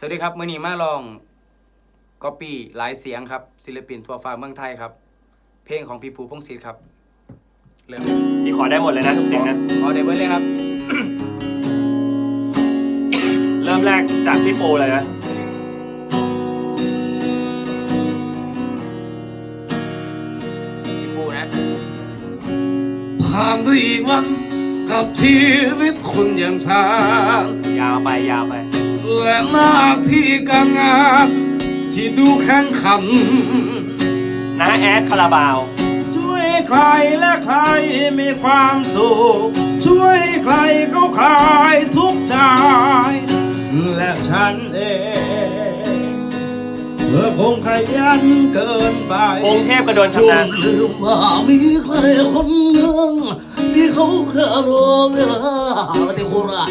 สวัสดีครับ มื่อนี้มาลองก๊อปปี้หลายเสียงครับ ศิลปินทั่วฟ้าเมืองไทยครับ เพลงของพี่ภูพงศิษฐ์ครับ เริ่มพี่ขอได้หมดเลยนะทุกเสียงนะเอาเดบิวต์เลยครับ เริ่มแรกจากพี่ปูเลยนะพี่ภูนะผ่านไปอีกวัน กับชีวิตคนอย่างฉันยาวไปยาวไป และหน้าที่การงาน ที่ดูแข่งขันนะแอดคาราบาว ช่วยใครและใครมีความสุข ช่วยใครเขาคลายทุกข์ใจ และฉันเองเมื่อคงขยันเกินไปกรุงเทพก็โดนจชำนาญงลืมว่ามีใครคนหนึ่งที่ เขาเคยรอเวลาที่โคราช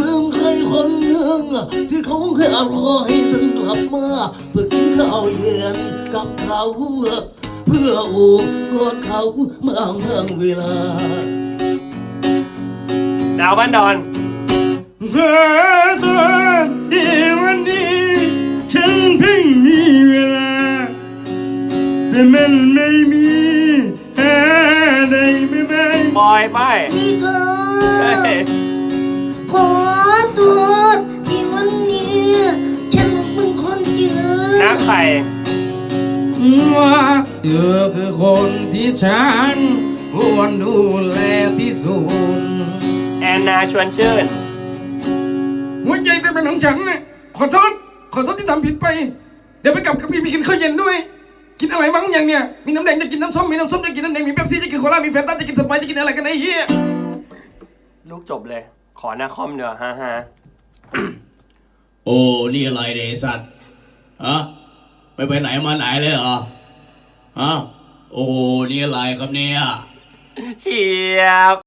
ลืมใครคนหนึ่งที่เขาเคยรอให้ฉันกลับมาเพื่อกินข้าวเย็นกับเขาเพื่ออบกอดเขาเมื่อบางเวลา ดาวบ้านดอนเพื่อตัวที่วันนี้ฉันเพิ่งมีเวลา แต่มันไม่มี บอยไปพี่เธอเฮ้ยขอโทษที่วันนี้ ฉันเป็นคนเยอะน้าไข่ว่าเธอคือคนที่ฉันควรดูแลที่สุดแอนนาชวนชื่นหัวใจเต็มเป็นของฉันน่ะขอโทษ ขอโทษที่ทำผิดไป เดี๋ยวไปกลับกับพี่มีกินข้าวเย็นด้วย กินอะไรบ้างอย่างเนี่ย มีน้ำแดงจะกินน้ำส้ม มีน้ำส้มจะกินน้ำแดง มีเป๊ปซี่จะกินโคลา มีแฟนตาจะกินสไปร์จะกินอะไรกันไอ้เหี้ย ลูกจบเลย ขอหน้าคอมเดี๋ยวฮ่าฮ่าโอ้ นี่อะไรเดยสัตว์ ฮะไม่ไปไหนมาไหนเลยเหรอ ฮะ โอ้นี่อะไรครับเนี่ย เฉียบ